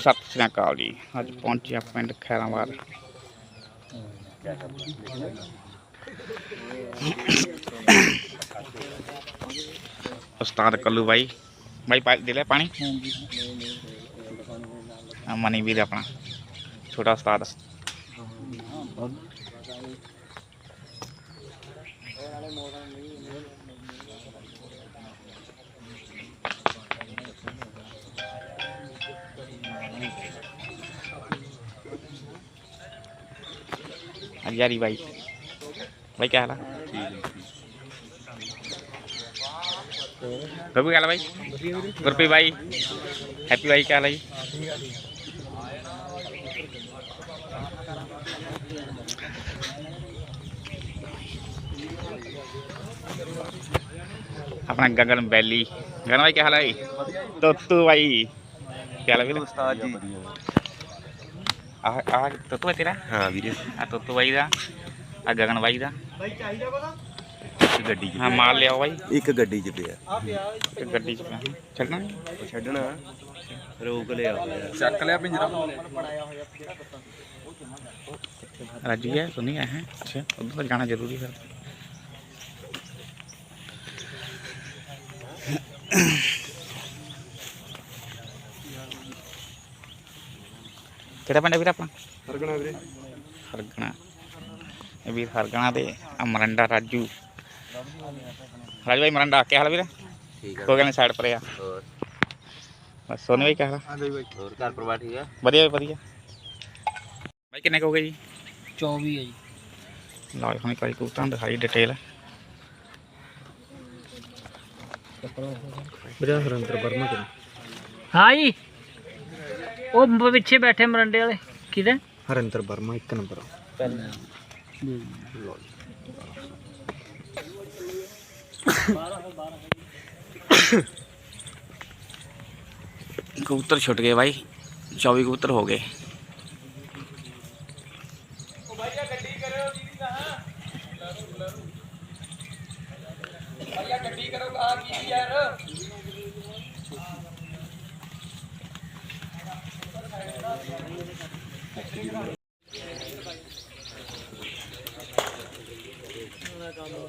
ਸਤਿ ਸ੍ਰੀ ਅਕਾਲ ਜੀ। ਅੱਜ ਪਹੁੰਚਿਆ ਪਿੰਡ ਖੈਰਾਬਾਦ ਉਸਤਾਦ ਕੱਲੂ ਬਾਈ। ਬਾਈ, ਪਾ ਦੇ ਲੈ ਪਾਣੀ। ਆ ਮਨੀ ਵੀਰ ਆਪਣਾ। ਛੋਟਾ ਉਸਤਾਦ। हजारी भाई भाई क्या हाल है बबू क्या भाई गुरप्रीत भाई हैप्पी भाई क्या हाल है अपना गगन बैली गगन भाई क्या हाल है तो तू भाई क्या हाल है उस्ताद जी ਆਹ ਆਹ ਤੋਤੂ ਹੈ ਤੇਰਾ? ਹਾਂ ਵੀਰੇ। ਆ ਤੋਤੂ ਬਾਈ ਦਾ ਆ ਗਗਨ ਬਾਈ ਦਾ। ਇੱਕ ਗੱਡੀ 'ਚ ਹਾਂ ਮਾਲ ਲਿਆਓ ਬਾਈ। ਇੱਕ ਗੱਡੀ 'ਚ ਪਿਆ। ਤੇ ਗੱਡੀ ਚ ਪਿਆ। ਚੱਲਣਾ ਨੀ? ਉਹ ਛੱਡਣਾ। ਰੋਕ ਲਿਆ। ਚੱਕ ਲਿਆ ਪਿੰਜਰਾ। ਰਾਜੂ ਹੈ ਸੁਣੀ ਹੈ ਹੈਂ? ਅੱਛਾ ਉਧਰ ਤਾਂ ਜਾਣਾ ਜ਼ਰੂਰੀ ਫਿਰ। ਕਿਹੜਾ ਪਿੰਡ ਹੈ ਵੀਰ ਆਪਣਾ? ਹਰਗਣਾ ਵੀਰੇ। ਹਰਗਣਾ। ਇਹ ਵੀਰ ਹਰਗਣਾ ਤੇ ਆ ਮਰੰਡਾ ਰਾਜੂ। ਰਾਜੂ ਭਾਈ ਮਰੰਡਾ ਕੀ ਹਾਲ ਵੀਰ। ਠੀਕ ਕੋਈ ਗੱਲ ਨਹੀਂ ਸਾਈਡ ਪਰ ਆ। ਹੋਰ? ਬਸ ਸੋਨੀ ਭਾਈ ਕੀ ਹਾਲ ਆ? ਹਾਂ ਬਾਈ ਹੋਰ ਘਰ ਪਰਿਵਾਰ ਠੀਕ ਆ? ਵਧੀਆ ਵੀ ਵਧੀਆ। ਭਾਈ ਕਿੰਨੇ ਕੁ ਹੋ ਗਏ ਜੀ? 24 ਹੈ ਜੀ। ਲਓ ਜੀ, ਹੁਣ ਵਾਰੀ ਕਬੂਤਰਾਂ ਦੀ ਦਿਖਾਈ ਡਿਟੇਲ ਵੀਰੇ ਹਰਿੰਦਰ ਵਰਮਾ ਕਿਨ? ਹਾਂ ਜੀ। ਉਹ ਮ- ਪਿੱਛੇ ਬੈਠੇ ਮਰੰਡੇ ਵਾਲੇ ਕਿਹਦੇ ਹਰਿੰਦਰ ਵਰਮਾ ਇੱਕ ਨੰਬਰ कबूतर छुट गए भाई चौबीस कबूतर हो गए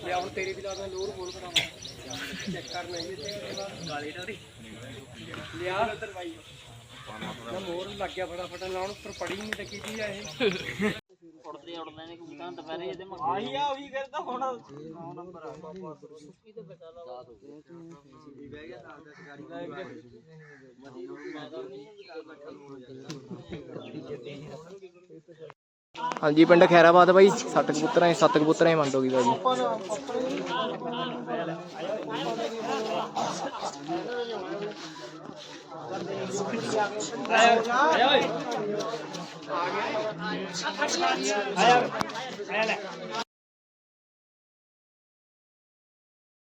ਲਿਆ ਹੁਣ ਤੇਰੇ ਵੀ ਲੋਰ ਬੋਲ ਕਰਾਵਾਂ। ਲਿਆ ਉਧਰ ਮੋਰ ਲੱਗ ਫਟਾਫਟ ਲਾਉਣ ਉੱਪਰ ਪੜੀ ਨਹੀਂ ਲੱਗੀ ਜੀ ਇਹ। ਉੜਦੇ ਉੜਦੇ ਨੇ ਕਬੂਤਰਾਂ ਦੁਪਹਿਰੇ ਇਹਦੇ ਆਹੀ ਆ ਉਹੀ ਕਰਦਾ ਹੁਣ ਹਾਂਜੀ ਪਿੰਡ ਖੈਰਾਬਾਦ ਬਾਈ ਸੱਤ ਕਬੂਤਰਾਂ ਹੀ ਸੱਤ ਕਬੂਤਰਾਂ ਹੀ ਮੰਡ ਹੋ ਗਈ ਬਾਈ। আয়া আয়া